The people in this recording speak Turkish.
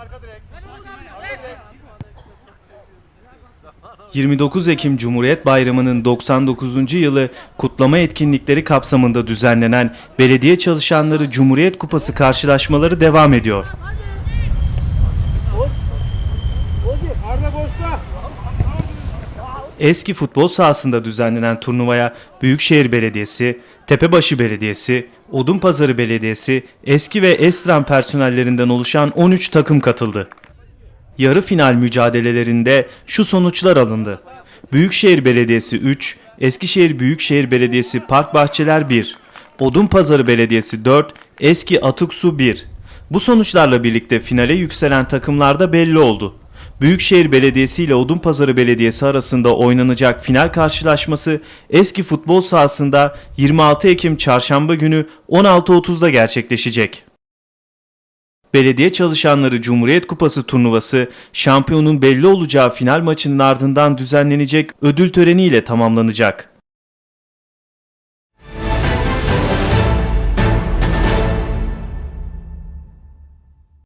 arka direk. 29 Ekim Cumhuriyet Bayramı'nın 99. yılı kutlama etkinlikleri kapsamında düzenlenen belediye çalışanları Cumhuriyet Kupası karşılaşmaları devam ediyor. Eski futbol sahasında düzenlenen turnuvaya Büyükşehir Belediyesi, Tepebaşı Belediyesi, Odunpazarı Belediyesi, eski ve Estran personellerinden oluşan 13 takım katıldı. Yarı final mücadelelerinde şu sonuçlar alındı. Büyükşehir Belediyesi 3, Eskişehir Büyükşehir Belediyesi Park Bahçeler 1, Odunpazarı Belediyesi 4, Eski Atık Su 1. Bu sonuçlarla birlikte finale yükselen takımlar da belli oldu. Büyükşehir Belediyesi ile Odunpazarı Belediyesi arasında oynanacak final karşılaşması eski futbol sahasında 26 Ekim Çarşamba günü 16.30'da gerçekleşecek. Belediye çalışanları Cumhuriyet Kupası turnuvası şampiyonun belli olacağı final maçının ardından düzenlenecek ödül töreniyle tamamlanacak.